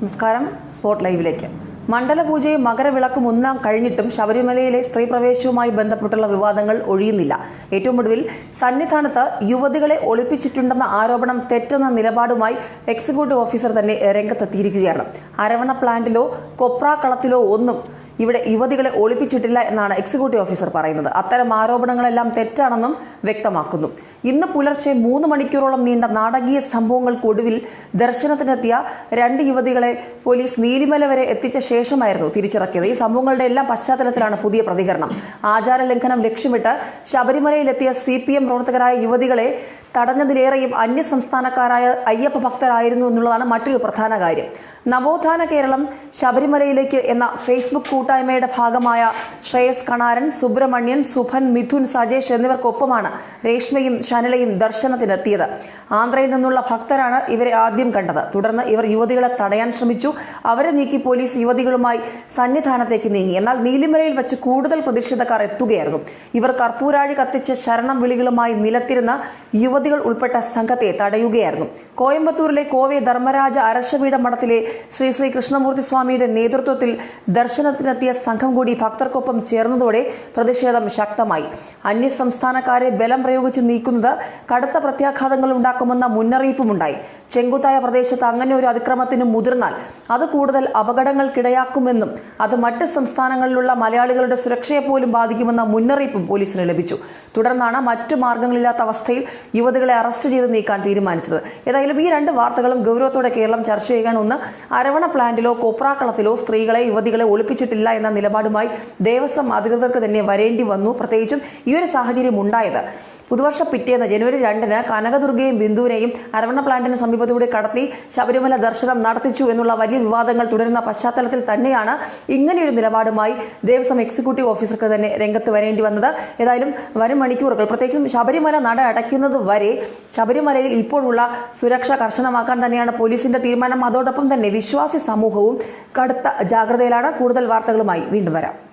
നമസ്കാരം. സ്പോട്ട് ലൈവിലേക്ക്. മണ്ഡലപൂജയും മകരവിളക്കും ഒന്നാം കഴിഞ്ഞിട്ടും ശബരിമലയിലെ സ്ത്രീ പ്രവേശവുമായി ബന്ധപ്പെട്ടുള്ള വിവാദങ്ങൾ ഒഴിയുന്നില്ല. ഏറ്റവും ഒടുവിൽ സന്നിധാനത്ത് യുവതികളെ ഒളിപ്പിച്ചിട്ടുണ്ടെന്ന ആരോപണം തെറ്റെന്ന നിലപാടുമായി എക്സിക്യൂട്ടീവ് ഓഫീസർ തന്നെ രംഗത്തെത്തിയിരിക്കുകയാണ്. അരവണ പ്ലാന്റിലോ കൊപ്രാക്കളത്തിലോ ഒന്നും ഇവിടെ യുവതികളെ ഒളിപ്പിച്ചിട്ടില്ല എന്നാണ് എക്സിക്യൂട്ടീവ് ഓഫീസർ പറയുന്നത്. അത്തരം ആരോപണങ്ങളെല്ലാം തെറ്റാണെന്നും വ്യക്തമാക്കുന്നു. ഇന്ന് പുലർച്ചെ മൂന്ന് മണിക്കൂറോളം നീണ്ട നാടകീയ സംഭവങ്ങൾക്കൊടുവിൽ ദർശനത്തിനെത്തിയ രണ്ട് യുവതികളെ പോലീസ് നീലിമല വരെ എത്തിച്ച ശേഷമായിരുന്നു തിരിച്ചിറക്കിയത്. ഈ സംഭവങ്ങളുടെ എല്ലാം പശ്ചാത്തലത്തിലാണ് പുതിയ പ്രതികരണം. ആചാര ലംഘനം ലക്ഷ്യമിട്ട് ശബരിമലയിലെത്തിയ സി പി എം പ്രവർത്തകരായ യുവതികളെ തടഞ്ഞതിലേറെയും അന്യസംസ്ഥാനക്കാരായ അയ്യപ്പ ഭക്തരായിരുന്നു എന്നുള്ളതാണ് മറ്റൊരു പ്രധാന കാര്യം. നവോത്ഥാന കേരളം ശബരിമലയിലേക്ക് എന്ന ഫേസ്ബുക്ക് കൂട്ടായ്മയുടെ ഭാഗമായ ശ്രേയസ് കണാരൻ സുബ്രഹ്മണ്യൻ സുഭൻ മിഥുൻ സജേഷ് എന്നിവർക്കൊപ്പമാണ് രേഷ്മയും ഷനലയും ദർശനത്തിനെത്തിയത്. ആന്ധ്രയിൽ നിന്നുള്ള ഭക്തരാണ് ഇവരെ ആദ്യം കണ്ടത്. തുടർന്ന് ഇവർ യുവതികളെ തടയാൻ ശ്രമിച്ചു. അവരെ നീക്കി പോലീസ് യുവതികളുമായി സന്നിധാനത്തേക്ക് നീങ്ങി. എന്നാൽ നീലിമലയിൽ വെച്ച് കൂടുതൽ പ്രതിഷേധക്കാർ എത്തുകയായിരുന്നു. ഇവർ കർപ്പൂരാഴി കത്തിച്ച് ശരണം വിളികളുമായി നിലത്തിരുന്ന യുവതികൾ ഉൾപ്പെട്ട സംഘത്തെ തടയുകയായിരുന്നു. കോയമ്പത്തൂരിലെ കോവെ ധർമ്മരാജ അരശപീഠ മഠത്തിലെ ശ്രീ ശ്രീ കൃഷ്ണമൂർത്തി സ്വാമിയുടെ നേതൃത്വത്തിൽ ദർശനത്തിനെത്തിയ സംഘം കൂടി ഭക്തർക്കൊപ്പം ചേർന്നതോടെ പ്രതിഷേധം ശക്തമായി. അന്യസംസ്ഥാനക്കാരെ ബലം പ്രയോഗിച്ച് നീക്കുന്നത് കടുത്ത പ്രത്യാഘാതങ്ങൾ ഉണ്ടാക്കുമെന്ന മുന്നറിയിപ്പുമുണ്ടായി. ചെങ്കുത്തായ പ്രദേശത്ത് അങ്ങനെ ഒരു അതിക്രമത്തിന് മുതിർന്നാൽ അത് കൂടുതൽ അപകടങ്ങൾക്കിടയാക്കുമെന്നും അത് മറ്റ് സംസ്ഥാനങ്ങളിലുള്ള മലയാളികളുടെ സുരക്ഷയെ പോലും ബാധിക്കുമെന്ന മുന്നറിയിപ്പും പോലീസിന് ലഭിച്ചു. തുടർന്നാണ് മറ്റു മാർഗങ്ങളില്ലാത്ത അവസ്ഥയിൽ യുവതികളെ അറസ്റ്റ് ചെയ്ത് നീക്കാൻ തീരുമാനിച്ചത്. ഏതായാലും ഈ രണ്ട് വാർത്തകളും ഗൗരവത്തോടെ കേരളം ചർച്ച ചെയ്യുകയാണ്. അരവണ പ്ലാന്റിലോ കൊപ്രാക്കളത്തിലോ സ്ത്രീകളെ യുവതികളെ ഒളിപ്പിച്ചിട്ടില്ല എന്ന നിലപാടുമായി ദേവസ്വം അധികൃതർക്ക് തന്നെ വരേണ്ടി വന്നു. പ്രത്യേകിച്ചും ഈ ഒരു സാഹചര്യം ഉണ്ടായത് പുതുവർഷ പിറ്റേന്ന് ജനുവരി രണ്ടിന് കനകദുർഗയും ബിന്ദുവിനെയും അരവണ പ്ലാന്റിന് സമീപത്തൂടെ കടത്തി ശബരിമല ദർശനം നടത്തിച്ചു എന്നുള്ള വലിയ വിവാദങ്ങൾ തുടരുന്ന പശ്ചാത്തലത്തിൽ തന്നെയാണ് ഇങ്ങനെയൊരു നിലപാടുമായി ദേവസ്വം എക്സിക്യൂട്ടീവ് ഓഫീസർക്ക് തന്നെ രംഗത്ത് വരേണ്ടി വന്നത്. ഏതായാലും വരും മണിക്കൂറുകൾ. പ്രത്യേകിച്ചും ശബരിമല നട അടയ്ക്കുന്നത് വരെ ശബരിമലയിൽ ഇപ്പോഴുള്ള സുരക്ഷ കർശനമാക്കാൻ തന്നെയാണ് പോലീസിന്റെ തീരുമാനം. അതോടൊപ്പം തന്നെ വിശ്വാസി സമൂഹവും കടുത്ത ജാഗ്രതയിലാണ് കൂടുതൽ വാർത്തകളുമായി വീണ്ടും വരാം.